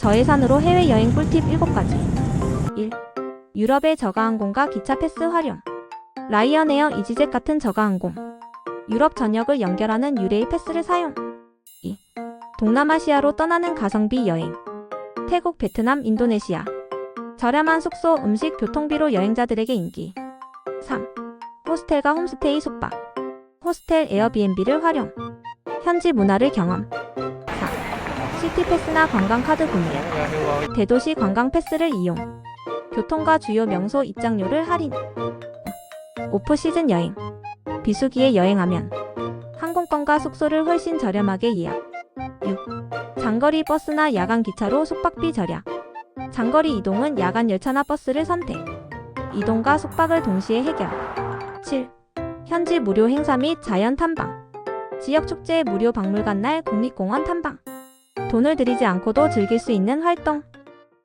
저예산으로 해외여행 꿀팁 7가지. 1. 유럽의 저가항공과 기차 패스 활용. 라이언에어 이지젯 같은 저가항공. 유럽 전역을 연결하는 유레일 패스를 사용. 2. 동남아시아로 떠나는 가성비 여행. 태국, 베트남, 인도네시아. 저렴한 숙소, 음식, 교통비로 여행자들에게 인기. 3. 호스텔과 홈스테이 숙박. 호스텔 에어비앤비를 활용. 현지 문화를 경험. 4. 시티패스나 관광카드 구매 대도시 관광 패스를 이용 교통과 주요 명소 입장료를 할인 오프 시즌 여행 비수기에 여행하면 항공권과 숙소를 훨씬 저렴하게 예약 6. 장거리 버스나 야간 기차로 숙박비 절약 장거리 이동은 야간 열차나 버스를 선택 이동과 숙박을 동시에 해결 7. 현지 무료 행사 및 자연 탐방 지역 축제 무료 박물관 날 국립공원 탐방 돈을 들이지 않고도 즐길 수 있는 활동